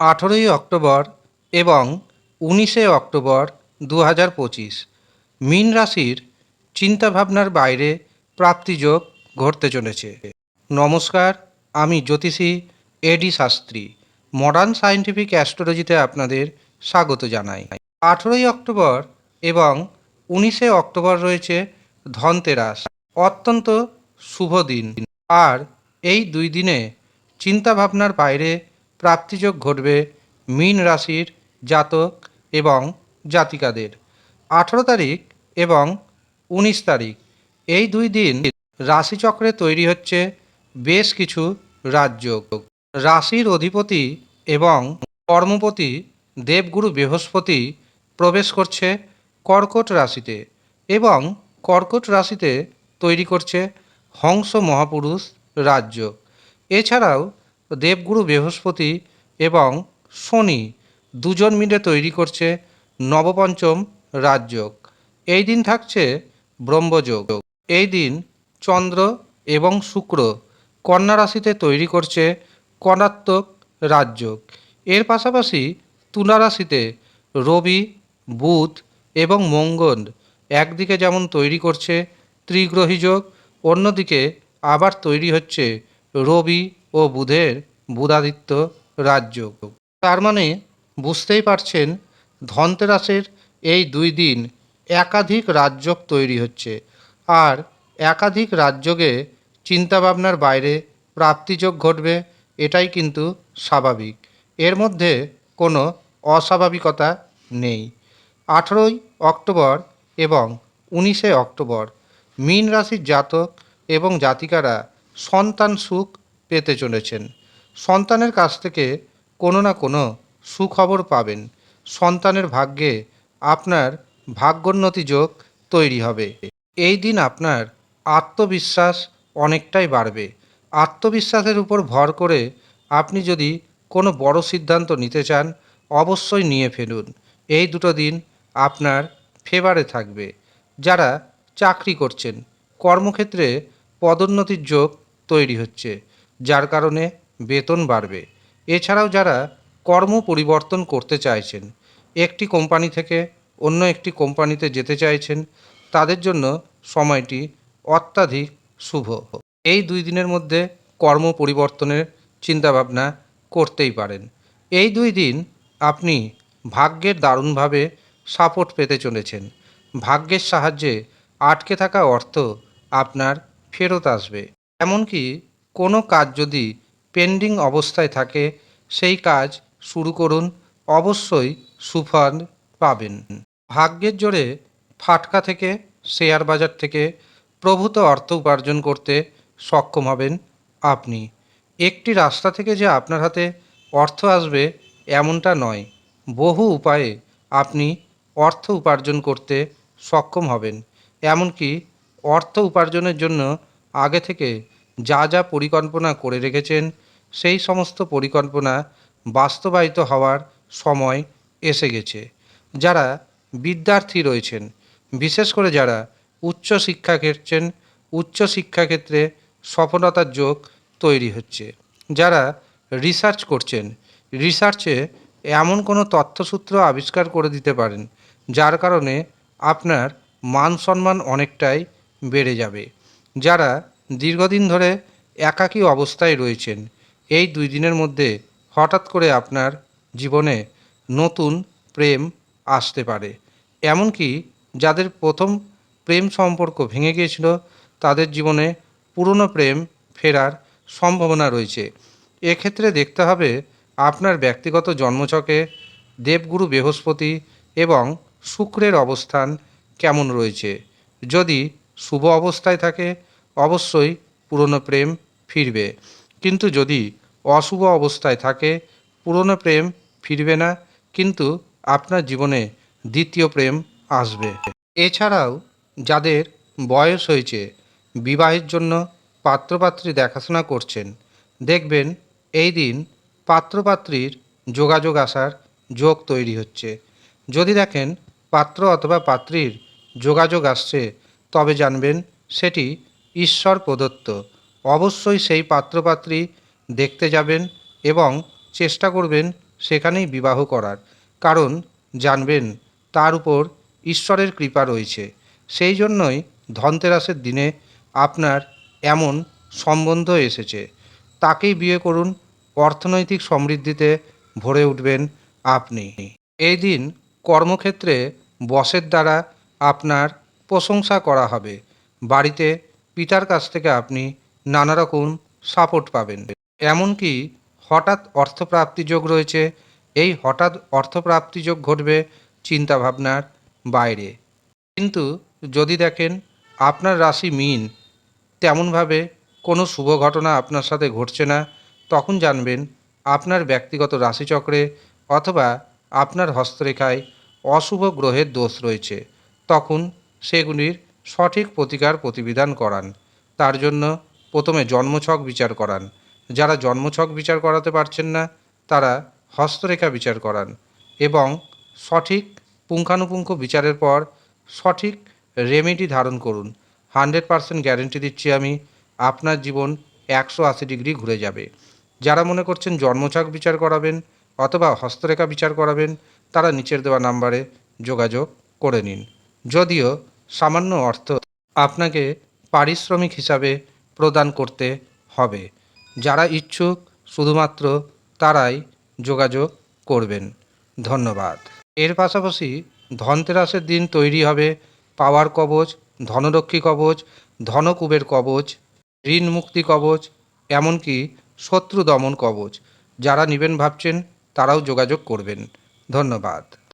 আঠেরোই অক্টোবর এবং উনিশে অক্টোবর দু হাজার পঁচিশ। মীন রাশির চিন্তাভাবনার বাইরে প্রাপ্তিযোগ ঘটতে চলেছে। নমস্কার, আমি জ্যোতিষী এডি শাস্ত্রী। মডার্ন সায়েন্টিফিক অ্যাস্ট্রোলজিতে আপনাদের স্বাগত জানাই। আঠেরোই অক্টোবর এবং উনিশে অক্টোবর রয়েছে ধনতেরাস। অত্যন্ত শুভ দিন। আর এই দুই দিনে চিন্তাভাবনার বাইরে প্রাপ্তিযোগ ঘটবে মীন রাশির জাতক এবং জাতিকাদের। আঠেরো তারিখ এবং উনিশ তারিখ, এই দুই দিন রাশিচক্রে তৈরি হচ্ছে বেশ কিছু রাজযোগ। রাশির অধিপতি এবং কর্মপতি দেবগুরু বৃহস্পতি প্রবেশ করছে কর্কট রাশিতে এবং কর্কট রাশিতে তৈরি করছে হংস মহাপুরুষ রাজ্য এছাড়াও দেবগুরু বৃহস্পতি এবং শনি দুজন মিলে তৈরি করছে নবপঞ্চম রাজযোগ। এই দিন থাকছে ব্রহ্মযোগ। এই দিন চন্দ্র এবং শুক্র কন্যা রাশিতে তৈরি করছে কণাত্মক রাজযোগ। এর পাশাপাশি তুলা রাশিতে রবি, বুধ এবং মঙ্গল একদিকে যেমন তৈরি করছে ত্রিগ্রহী যোগ, অন্যদিকে আবার তৈরি হচ্ছে রবি ও বুধের বুধাদিত্য রাজযোগ তার মানে বুঝতেই পারছেন, ধনতেরাসের এই দুই দিন একাধিক রাজযোগ তৈরি হচ্ছে আর একাধিক রাজযোগে চিন্তাভাবনার বাইরে প্রাপ্তিযোগ ঘটবে, এটাই কিন্তু স্বাভাবিক। এর মধ্যে কোনো অস্বাভাবিকতা নেই। আঠেরোই অক্টোবর এবং উনিশে অক্টোবর মীন রাশির জাতক এবং জাতিকারা সন্তান সুখ পেতে চলেছেন। সন্তানের কাছ থেকে কোনো না কোনো সুখবর পাবেন। সন্তানের ভাগ্যে আপনার ভাগ্যোন্নতি যোগ তৈরি হবে। এই দিন আপনার আত্মবিশ্বাস অনেকটাই বাড়বে। আত্মবিশ্বাসের উপর ভর করে আপনি যদি কোনো বড় সিদ্ধান্ত নিতে চান, অবশ্যই নিয়ে ফেলুন। এই দুটো দিন আপনার ফেভারে থাকবে। যারা চাকরি করছেন, কর্মক্ষেত্রে পদোন্নতির যোগ তৈরি হচ্ছে। যার কারণে বেতন বাড়বে। এছাড়াও যারা কর্ম পরিবর্তন করতে চাইছেন, একটি কোম্পানি থেকে অন্য একটি কোম্পানিতে যেতে চাইছেন, তাদের জন্য সময়টি অত্যাধিক শুভ। এই দুই দিনের মধ্যে কর্ম পরিবর্তনের চিন্তাভাবনা করতেই পারেন। এই দুই দিন আপনি ভাগ্যের দারুণভাবে সাপোর্ট পেতে চলেছেন। ভাগ্যের সাহায্যে আটকে থাকা অর্থ আপনার ফেরত আসবে। এমনকি কোনো কাজ যদি পেন্ডিং অবস্থায় থাকে, সেই কাজ শুরু করুন, অবশ্যই সুফল পাবেন। ভাগ্যের জোরে ফাটকা থেকে, শেয়ার বাজার থেকে প্রভূত অর্থ উপার্জন করতে সক্ষম হবেন আপনি। একটি রাস্তা থেকে যে আপনার হাতে অর্থ আসবে এমনটা নয়, বহু উপায়ে আপনি অর্থ উপার্জন করতে সক্ষম হবেন। এমনকি অর্থ উপার্জনের জন্য আগে থেকে যা যা পরিকল্পনা করে রেখেছেন, সেই সমস্ত পরিকল্পনা বাস্তবায়িত হওয়ার সময় এসে গেছে। যারা বিদ্যার্থী রয়েছেন, বিশেষ করে যারা উচ্চ শিক্ষা ক্ষেত্রেন, উচ্চ শিক্ষাক্ষেত্রে সফলতার যোগ তৈরি হচ্ছে। যারা রিসার্চ করছেন রিসার্চে এমন কোনো তথ্যসূত্র আবিষ্কার করে দিতে পারেন, যার কারণে আপনার মান সম্মান অনেকটাই বেড়ে যাবে। যারা দীর্ঘদিন ধরে একাকী অবস্থায় রয়েছেন। এই দুই দিনের মধ্যে হঠাৎ করে আপনার জীবনে নতুন প্রেম আসতে পারে। এমনকি যাদের প্রথম প্রেম সম্পর্ক ভেঙে গিয়েছিল, তাদের জীবনে পুরনো প্রেম ফেরার সম্ভাবনা রয়েছে। এক্ষেত্রে দেখতে হবে আপনার ব্যক্তিগত জন্মছকে, দেবগুরু বৃহস্পতি এবং শুক্রের অবস্থান কেমন রয়েছে। যদি শুভ অবস্থায় থাকে অবশ্যই পুরনো প্রেম ফিরবে। কিন্তু যদি অশুভ অবস্থায় থাকে, পুরনো প্রেম ফিরবে না, কিন্তু আপনার জীবনে দ্বিতীয় প্রেম আসবে। এছাড়াও যাদের বয়স হয়েছে, বিবাহের জন্য পাত্রপাত্রী দেখাশোনা করছেন, দেখবেন এই দিন পাত্রপাত্রীর যোগাযোগ আসার যোগ তৈরি হচ্ছে। যদি দেখেন পাত্র অথবা পাত্রীর যোগাযোগ আসছে, তবে জানবেন সেটি ঈশ্বর প্রদত্ত। অবশ্যই সেই পাত্রপাত্রী দেখতে যাবেন এবং চেষ্টা করবেন সেখানেই বিবাহ করার। কারণ জানবেন তার উপর ঈশ্বরের কৃপা রয়েছে। সেই জন্যই ধনতেরাসের দিনে আপনার এমন সম্বন্ধ এসেছে। তাকেই বিয়ে করুন, অর্থনৈতিক সমৃদ্ধিতে ভরে উঠবেন আপনি। এই দিন কর্মক্ষেত্রে বসের দ্বারা আপনার প্রশংসা করা হবে। বাড়িতে পিতার কাছ থেকে আপনি নানা রকম সাপোর্ট পাবেন। এমনকি হঠাৎ অর্থপ্রাপ্তি যোগ রয়েছে, এই হঠাৎ অর্থপ্রাপ্তি যোগ ঘটবে চিন্তাভাবনার বাইরে। কিন্তু যদি দেখেন আপনার রাশি মিন, তেমনভাবে কোনো শুভ ঘটনা আপনার সাথে ঘটছে না, তখন জানবেন আপনার ব্যক্তিগত রাশিচক্রে অথবা আপনার হস্তরেখায় অশুভ গ্রহের দোষ রয়েছে। তখন সেগুলির সঠিক প্রতিকার প্রতিবিধান করান। তার জন্য প্রথমে জন্মছক বিচার করান। যারা জন্মছক বিচার করাতে পারছেন না, তারা হস্তরেখা বিচার করান এবং সঠিক পুঙ্খানুপুঙ্খ বিচারের পর সঠিক রেমেডি ধারণ করুন। হান্ড্রেড পারসেন্ট গ্যারেন্টি দিচ্ছি আমি, আপনার জীবন একশো আশি ডিগ্রি ঘুরে যাবে। যারা মনে করছেন জন্মছক বিচার করাবেন অথবা হস্তরেখা বিচার করাবেন, তারা নিচের দেওয়া নাম্বারে যোগাযোগ করে নিন। যদিও সামান্য অর্থ আপনাকে পারিশ্রমিক হিসাবে প্রদান করতে হবে। যারা ইচ্ছুক, শুধুমাত্র তারাই যোগাযোগ করবেন। ধন্যবাদ। এর পাশাপাশি ধনতেরাসের দিন তৈরি হবে পাওয়ার কবচ ধনরক্ষী কবচ, ধনকুবের কবচ, ঋণ মুক্তি কবচ, এমনকি শত্রু দমন কবচ। যারা নেবেন ভাবছেন, তারাও যোগাযোগ করবেন। ধন্যবাদ।